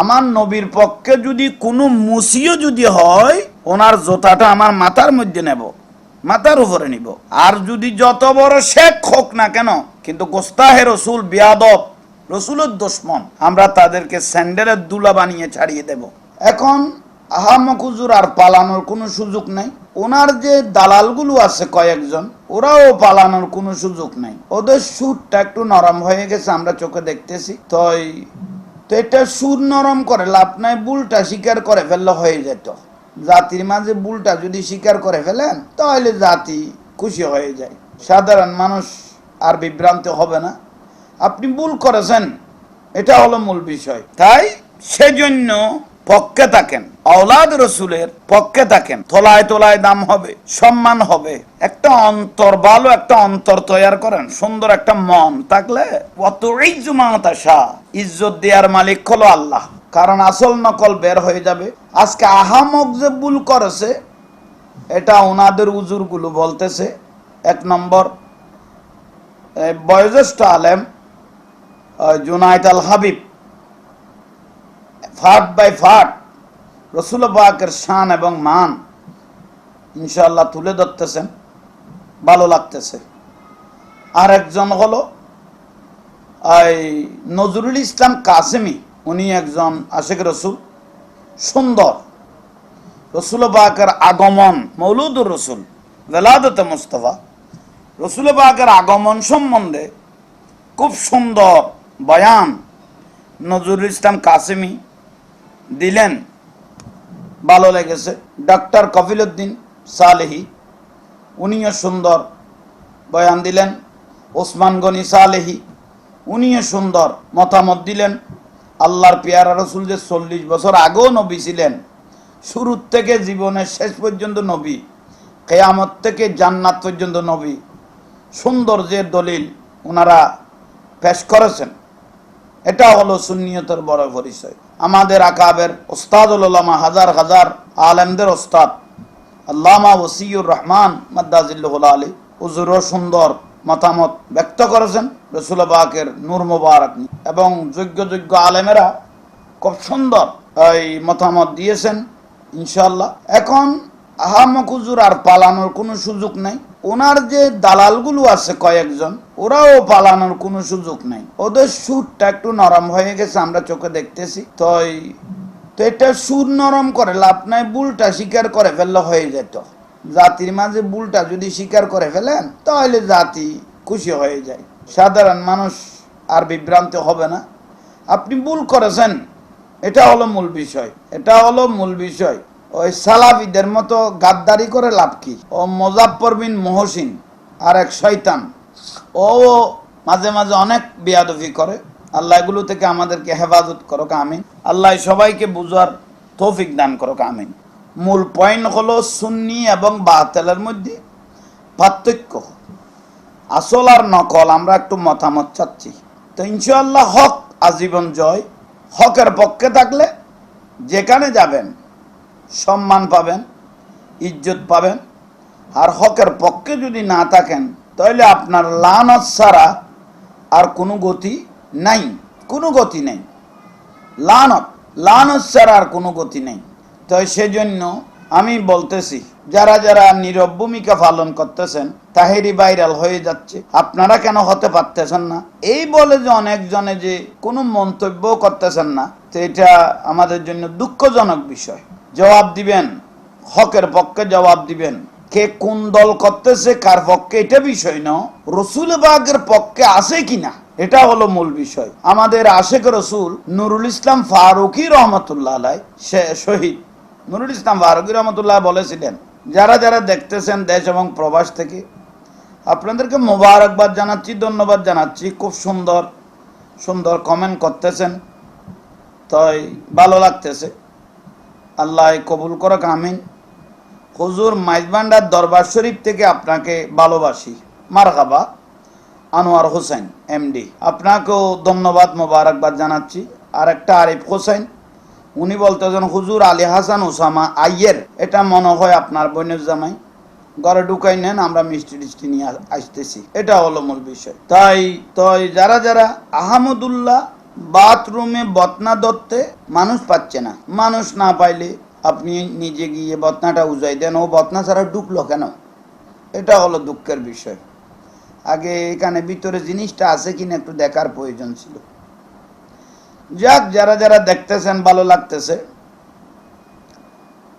আমার নবীর পক্ষে যদি কোনো মুসিও যদি হয়, ওনার জোতাটা আমার মাথার মধ্যে নেব, মাথার উপরে নিব। আর যদি যত বড় শেখ হোক না কেন, কিন্তু গোস্তাহে রসুল বিয়াদব, রসুলের দুশ্মন, আমরা তাদেরকে স্যান্ডেলের দুলা বানিয়ে ছাড়িয়ে দেব। এখন আহামক হুজুর আর পালানোর কোনো সুযোগ নেই। ওনার যে দালালগুলো আছে কয়েকজন, ওরাও পালানোর কোনো সুযোগ নেই। ওদের সুরটা একটু নরম হয়ে গেছে, আমরা চোখে দেখতেছি। তো এটা সুর নরম করে, লাভ নাই, বুলটা স্বীকার করে ফেললে হয়ে যেত। জাতির মাঝে বুলটা যদি স্বীকার করে ফেলেন, তাহলে জাতি খুশি হয়ে যায়। সাধারণ মানুষ আর বিভ্রান্ত হবে না। আপনি ভুল করেছেন, এটা হলো মূল বিষয়। তাই সেজন্য পক্ষে থাকেন আওলাদ রসুলের পক্ষে থাকেন তোলায় তোলায় দাম হবে, সম্মান হবে। একটা অন্তর ভালো, একটা অন্তর তৈরি করেন, সুন্দর একটা মন থাকলে অত শাহ ইজ্জত দেওয়ার মালিক হলো আল্লাহ। কারণ আসল নকল বের হয়ে যাবে। আজকে আহামক যে ভুল করেছে, এটা ওনাদের উজুরগুলো বলতেছে। এক নম্বর বয়োজ্যেষ্ঠ আলেম জুনাইদ আল হাবিব ফাট বাই ফাট। রসুল পাকের শান এবং মান ইনশাল্লাহ তুলে ধরতেছেন, ভালো লাগতেছে। আর একজন হলো এই নজরুল ইসলাম কাসেমি, উনি একজন আশেখ রসুল, সুন্দর। রসুল পাকের আগমন মৌলুদুর রসুল বেলাদতে মুস্তফা। রসুল পাকের আগমন সম্বন্ধে খুব সুন্দর বয়ান নজরুল ইসলাম কাসেমি দিলেন। ভালো লেগেছে। ডক্টর কফিলুদ্দিন সালেহি, উনিও সুন্দর বয়ান দিলেন। ওসমান গনি সালেহি, উনিও সুন্দর মতামত দিলেন। আল্লাহর পেয়ারা রসুল যে চল্লিশ বছর আগেও নবী ছিলেন, শুরুর থেকে জীবনের শেষ পর্যন্ত নবী, কেয়ামত থেকে জান্নাত পর্যন্ত নবী সুন্দর যে দলিল ওনারা পেশ করেছেন। এটা হলো সুন্নিয়তের বড় পরিচয়। আমাদের আকাবের ওস্তাদুল্লামা হাজার হাজার আলেমদের ওস্তাদ আল্লামা ওসিউর রহমান মাদ্দাজিল্লুল আলী উজুরও সুন্দর মতামত ব্যক্ত করেছেন রসুল বাকের নূর মুবারক এবং যোগ্য যোগ্য আলেমেরা খুব সুন্দর এই মতামত দিয়েছেন ইনশাল্লাহ এখন আহামক হুজুর আর পালানোর কোনো সুযোগ নাই। ওনার যে দালালগুলো আছে কয়েকজন, ওরাও পালানোর কোনো সুযোগ নাই। ওদের সুরটা একটু নরম হয়ে গেছে, আমরা চোখে দেখতেছি। তই, তো এটা সুর নরম করে লাভ নাই, বুলটা স্বীকার করে ফেললে হয়ে যেত। জাতির মাঝে বুলটা যদি স্বীকার করে ফেলেন, তাহলে জাতি খুশি হয়ে যায়। সাধারণ মানুষ আর বিভ্রান্ত হবে না। আপনি ভুল করেছেন, এটা হলো মূল বিষয়, এটা হলো মূল বিষয়। ওই সালাফিদের মতো গাদ্দারি করে লাভ কি? ও মোজাফর বিন মহসিন আর এক শয়তান। ও মাঝে মাঝে অনেক বিয়াদফি করে। আল্লাহ এগুলো থেকে আমাদেরকে হেফাজত করো আমিন। আল্লাহ সবাইকে বুঝার তৌফিক দান করো আমিন। মূল পয়েন্ট হলো সুন্নি এবং বাতেলের মধ্যে পার্থক্য। আসল আর নকল, আমরা একটু মতামত চাচ্ছি। তো ইনশাআল্লাহ হক আজীবন জয়। হকের পক্ষে থাকলে যেখানে যাবেন সম্মান পাবেন, ইজ্জত পাবেন। আর হকের পক্ষে যদি না থাকেন, তাহলে আপনার লানত ছাড়া আর কোনো গতি নাই, কোনো গতি নেই। লানত লানত ছাড়া আর কোনো গতি নেই। তো সেজন্য আমি বলতেছি, যারা যারা নীরব ভূমিকা পালন করতেছেন, তাহেরি ভাইরাল হয়ে যাচ্ছে। আপনারা কেন হতে পারতেছেন না? এই বলে যে অনেকজনে যে কোনো মন্তব্য করতেছেন না, তো এটা আমাদের জন্য দুঃখজনক বিষয়। জবাব দিবেন। হকের পক্ষে জবাব দিবেন। কে কোন দল করতেছে, কার পক্ষে, এটা বিষয় না। রসুল বাগের পক্ষে আছে কিনা, এটা হলো মূল বিষয়। আমাদের আশেখ রসুল নুরুল ইসলাম ফারুকি রহমতুল্লাহ সে শহীদ। নুরুল ইসলাম ফারুকি রহমতুল্লাহ বলেছিলেন, যারা যারা দেখতেছেন দেশ এবং প্রবাস থেকে, আপনাদেরকে মোবারকবাদ জানাচ্ছি, ধন্যবাদ জানাচ্ছি। খুব সুন্দর সুন্দর কমেন্ট করতেছেন। তাই ভালো লাগতেছে। আল্লাহ কবুল করক, আমিন। হুজুর মাইজবান্ডার দরবার শরীফ থেকে আপনাকে ভালোবাসি। মারহাবা, আনোয়ার হোসেন, এমডি। আপনাকেও ধন্যবাদ মোবারকবাদ জানাচ্ছি। আর একটা আরিফ হোসেন, উনি বলতেছেন হুজুর আলী হাসান ওসামা আইয়ের, এটা মনে হয় আপনার বোনের জামাই। ঘরে ঢুকাই নেন, আমরা মিষ্টি টিষ্টি নিয়ে আসতেছি। এটা হলো মূল বিষয়। তাই তাই যারা যারা আহমদুল্লাহ বাথরুমে বতনা ধরতে মানুষ পাচ্ছে না। মানুষ না পাইলে আপনি নিজে গিয়ে বতনাটা উজাই দেন। ও বতনা ছাড়া ঢুকলো কেন? এটা হলো দুঃখের বিষয়। আগে এখানে ভিতরে জিনিসটা আছে কিনা একটু দেখার প্রয়োজন ছিল। যাক, যারা যারা দেখতেছেন, ভালো লাগতেছে।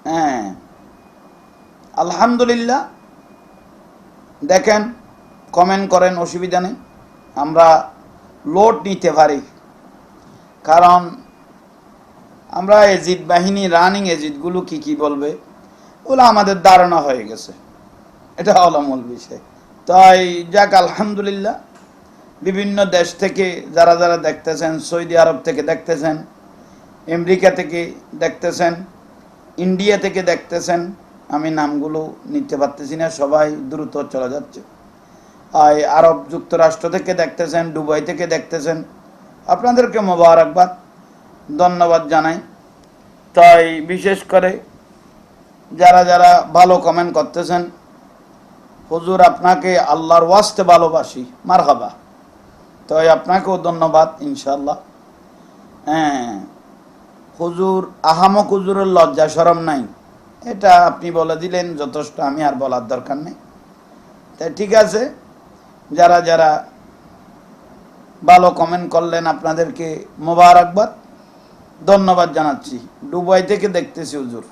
হ্যাঁ আলহামদুলিল্লাহ। দেখেন কমেন্ট করেন, অসুবিধা নেই। আমরা লোড নিতে পারি। কারণ আমরা এজিদ বাহিনী রানিং এজিদগুলো কি কি বলবে? ওগুলো আমাদের ধারণা হয়ে গেছে। এটা হলো মূল বিষয়। তাই যাক, আলহামদুলিল্লাহ। বিভিন্ন দেশ থেকে যারা যারা দেখতেছেন, সৌদি আরব থেকে দেখতেছেন, আমেরিকা থেকে দেখতেছেন, ইন্ডিয়া থেকে দেখতেছেন, আমি নামগুলো নিতে পারতেছি না, সবাই দ্রুত চলে যাচ্ছে। আর আরব যুক্তরাষ্ট্র থেকে দেখতেছেন, দুবাই থেকে দেখতেছেন আপনাদেরকে মোবারকবাদ, ধন্যবাদ জানাই। তাই বিশেষ করে যারা যারা ভালো কমেন্ট করতেছেন, হুজুর আপনাকে আল্লাহর ওয়াস্তে ভালোবাসি মার মারহাবা। তাই আপনাকেও ধন্যবাদ ইনশাল্লাহ হ্যাঁ হুজুর, আহামক হুজুরের লজ্জা সরম নাই। এটা আপনি বলে দিলেন, যথেষ্ট আমি আর বলার দরকার নেই। তাই ঠিক আছে, যারা যারা ভালো কমেন্ট করলেন আপনাদেরকে মোবারকবাদ। ধন্যবাদ জানাচ্ছি। দুবাই থেকে দেখতেছি হুজুর।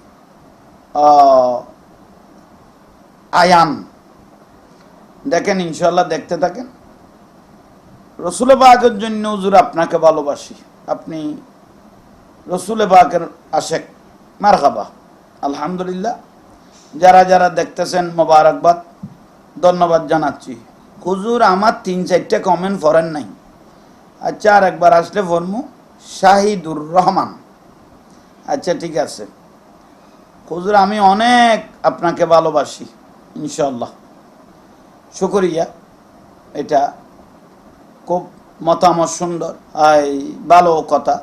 আয়ান। দেখেন ইনশাল্লাহ দেখতে থাকেন। রসুল বাগের জন্য হুজুর আপনাকে ভালোবাসি। আপনি রসুল বাগের আশেক। মার খাবা আলহামদুলিল্লাহ। যারা যারা দেখতেছেন, মোবারকবাদ। ধন্যবাদ জানাচ্ছি। হুজুর, আমার তিন চারটে কমেন্ট ফরেন নাই। আচ্ছা আর একবার আসলে ফরমু শাহিদুর রহমান। আচ্ছা ঠিক আছে। হুজুর, আমি অনেক আপনাকে ভালোবাসি ইনশাল্লাহ শুকরিয়া। এটা খুব মতামত সুন্দর ভালো কথা।